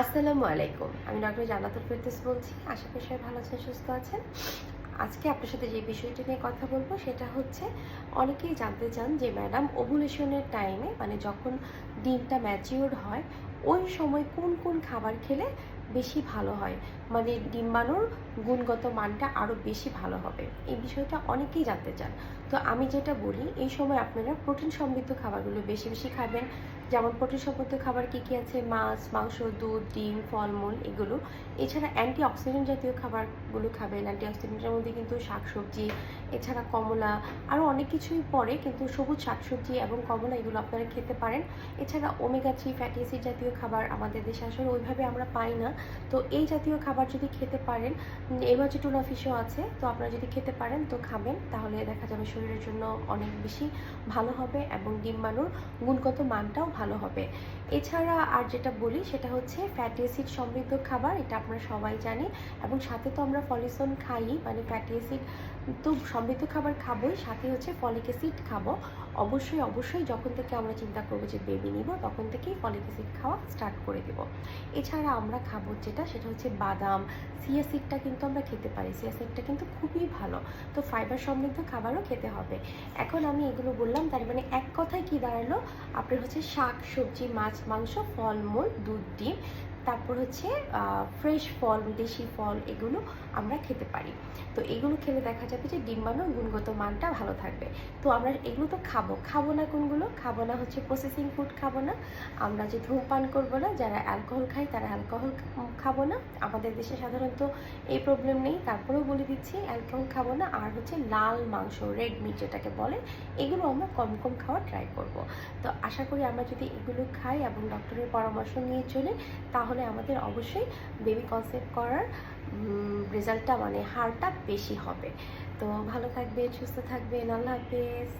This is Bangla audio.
আসসালামু আলাইকুম। আমি ডক্টর জান্নাতুল ফেরদৌস বলছি। আশা করি সবাই ভালো আছেন, সুস্থ আছেন। আজকে আপনার সাথে যে বিষয়টি নিয়ে কথা বলব, সেটা হচ্ছে অনেকেই জানতে চান যে ম্যাডাম ওভুলেশনের টাইমে মানে যখন ডিমটা ম্যাচিওর হয়, ওই সময় কোন কোন খাবার খেলে বেশি ভালো হয়? মানে ডিম্বাণুর গুণগত মানটা আরও বেশি ভালো হবে। এই বিষয়টা অনেকেই জানতে চান। তো আমি যেটা বলি, এই সময় আপনারা প্রোটিন সমৃদ্ধ খাবারগুলো বেশি বেশি খাবেন। যেমন প্রোটিন সমৃদ্ধ খাবার কী কী আছে? মাছ, মাংস, দুধ, ডিম, ফলমূল এগুলো। এছাড়া অ্যান্টি অক্সিডেন্ট জাতীয় খাবারগুলো খাবেন। অ্যান্টি অক্সিডেন্টের মধ্যে কিন্তু শাকসবজি, এছাড়া কমলা আরও অনেক কিছুই পড়ে, কিন্তু সবুজ শাকসবজি এবং কমলা এগুলো আপনারা খেতে পারেন। এছাড়া ওমেগা থ্রি ফ্যাটি অ্যাসিড জাতীয় খাবার আমাদের দেশে আসলে ওইভাবে আমরা পাই না। তো এই জাতীয় খাবার যদি খেতে পারেন টুনা ফিশও আছে, তো আপনারা যদি খেতে পারেন, তো খাবেন। তাহলে দেখা যাবে শরীরের জন্য অনেক বেশি ভালো হবে এবং ডিম্বাণুর গুণগত মানটাও ভালো হবে। এছাড়া আর যেটা বলি, সেটা হচ্ছে ফ্যাটি অ্যাসিড সমৃদ্ধ খাবার, এটা আপনারা সবাই জানি এবং সাথে তো আমরা ফলিসন খাই মানে ফ্যাটি অ্যাসিড তো সমৃদ্ধ খাবার খাবোই, সাথে হচ্ছে ফলিক অ্যাসিড খাব। অবশ্যই অবশ্যই যখন থেকে আমরা চিন্তা করব যে বেবি নিব, তখন থেকেই ফলিক অ্যাসিড খাওয়া স্টার্ট করে দেব। এছাড়া আমরা খাব যেটা, সেটা হচ্ছে বাদাম। সিয়াসিডটা কিন্তু আমরা খেতে পারি। সিয়াসিডটা কিন্তু খুবই ভালো। তো ফাইবার সমৃদ্ধ খাবারও খেতে হবে। এখন আমি এগুলো বললাম, তার মানে এক কথায় কি দাঁড়াল? আপনার হচ্ছে শাক সবজি মাছ মাংস ফলমূল দুধ ডিম তারপর হচ্ছে ফ্রেশ ফল দেশি ফল এগুলো আমরা খেতে পারি। তো এগুলো খেলে দেখা যাবে যে ডিম্বাণুর গুণগত মানটা ভালো থাকবে। তো আমরা এগুলো তো খাব। খাব না কোনগুলো? খাব না হচ্ছে প্রসেসিং ফুড খাব না। আমরা যে ধূমপান করব না, যারা অ্যালকোহল খায় তারা অ্যালকোহল খাব না। আমাদের দেশে সাধারণত এই প্রবলেম নেই। তারপরেও বলে দিচ্ছি অ্যালকোহল খাব না। আর হচ্ছে লাল মাংস রেড মিট যেটাকে বলে, এগুলো আমরা কম কম খাওয়ার ট্রাই করব। তো আশা করি আমরা যদি এগুলো খাই এবং ডক্টরের পরামর্শ নিয়ে চলি তাহলে আমাদের অবশ্যই বেবি কনসেপ্ট করার রেজাল্টটা মানে হারটা বেশি হবে। তো ভালো থাকবেন, সুস্থ থাকবেন, আল্লাহ হাফেজ।